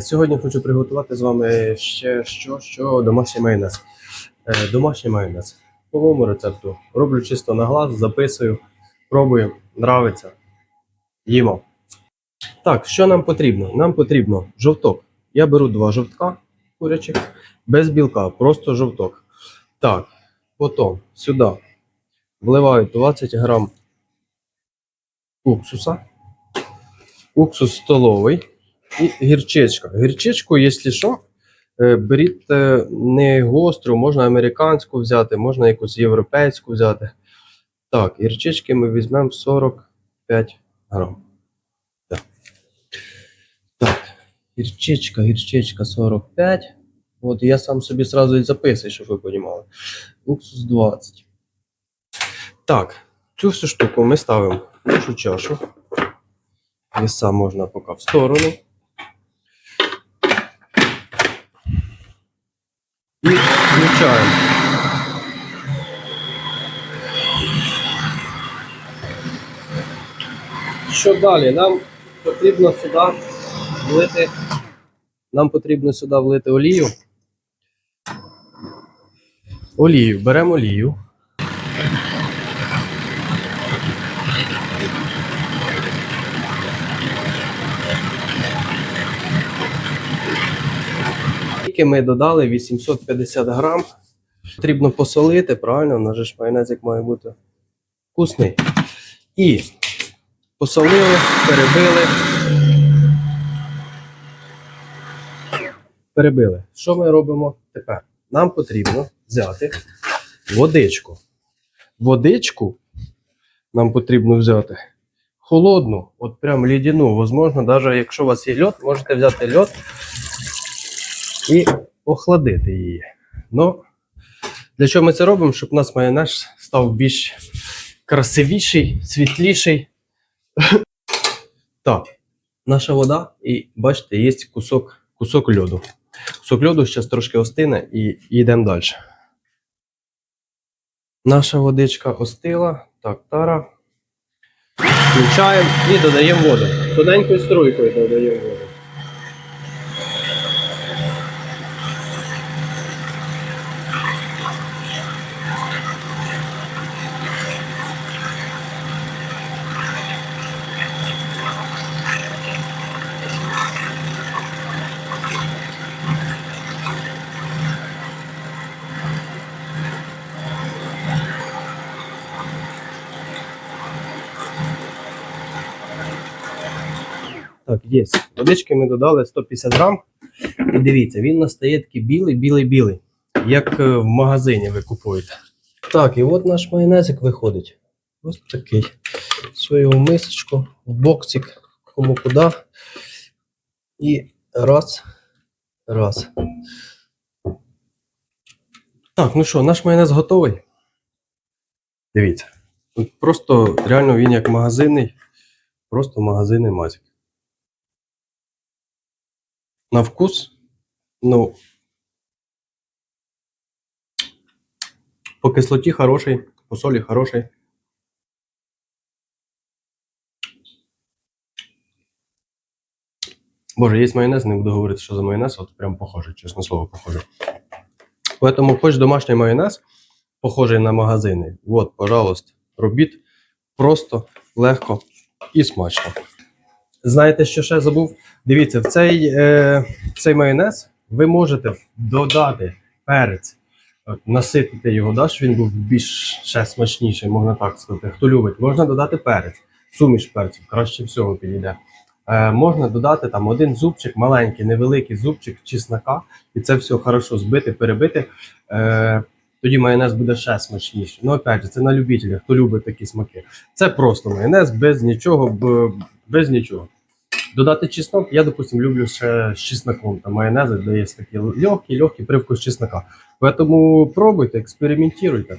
Сьогодні хочу приготувати з вами ще що, що домашній майонез. Е, домашній майонез. По моєму рецепту. Роблю чисто на глаз, записую, пробую, нравиться. Їмо. Так, що нам потрібно? Нам потрібно жовток. Я беру два жовтка курячих, без білка, просто жовток. Так, потім сюди вливаю 20 грам уксуса. Уксус столовий і гірчичка. Гірчичку, якщо що, е, беріть е, не гостру, можна американську взяти, можна якусь європейську взяти. Так, гірчички ми візьмемо 45 грам. Так. так, гірчичка, гірчичка 45. От я сам собі сразу і записую, щоб ви розуміли. Уксус 20. Так, цю всю штуку ми ставимо в нашу чашу. Веса можна поки в сторону. І включаємо. Що далі? Нам потрібно сюди влити. Нам потрібно сюди влити олію. Олію. Беремо олію. Тільки ми додали 850 грам. Потрібно посолити, правильно, нас ж майонезик має бути вкусний. І посолили, перебили. Перебили. Що ми робимо тепер? Нам потрібно взяти водичку. Водичку нам потрібно взяти холодну, от прям лідяну. Возможно, навіть якщо у вас є льод, можете взяти льод і охладити її. Ну, для чого ми це робимо? Щоб у нас майонез став більш красивіший, світліший. так, наша вода, і бачите, є кусок, кусок льоду. Кусок льоду зараз трошки остине і, і йдемо далі. Наша водичка остила. Так, тара. Включаємо і додаємо воду. Тоненькою струйкою додаємо воду. Так, є. Водички ми додали 150 грам. І дивіться, він настає такий білий, білий, білий, як е, в магазині ви купуєте. Так, і от наш майонезик виходить. Ось такий. Свою мисочку, в боксик, кому куди. І раз. Раз. Так, ну що, наш майонез готовий. Дивіться. Просто реально він як магазинний, просто магазинний мазик. На вкус, ну, по кислоті хороший, по солі хороший. Боже, є майонез, не буду говорити, що за майонез, от прям похожий, чесне слово, похожий. Поэтому хоч домашній майонез, похожий на магазини, от, пожалуйста, робіть просто, легко і смачно. Знаєте, що ще забув? Дивіться, в цей, е, в цей майонез ви можете додати перець, От, наситити його, да, щоб він був більш ще смачніший, можна так сказати. Хто любить, можна додати перець, суміш перців, краще всього підійде. Е, можна додати там один зубчик, маленький, невеликий зубчик чеснока, і це все хорошо збити, перебити. Е, тоді майонез буде ще смачніший. Ну, опять же, це на любителя, хто любить такі смаки. Це просто майонез без нічого, без нічого. Додати чеснок, я, допустим, люблю ще з чесноком. Там майонези, дає такий легкий, легкий привкус чеснока. Тому пробуйте, експериментуйте.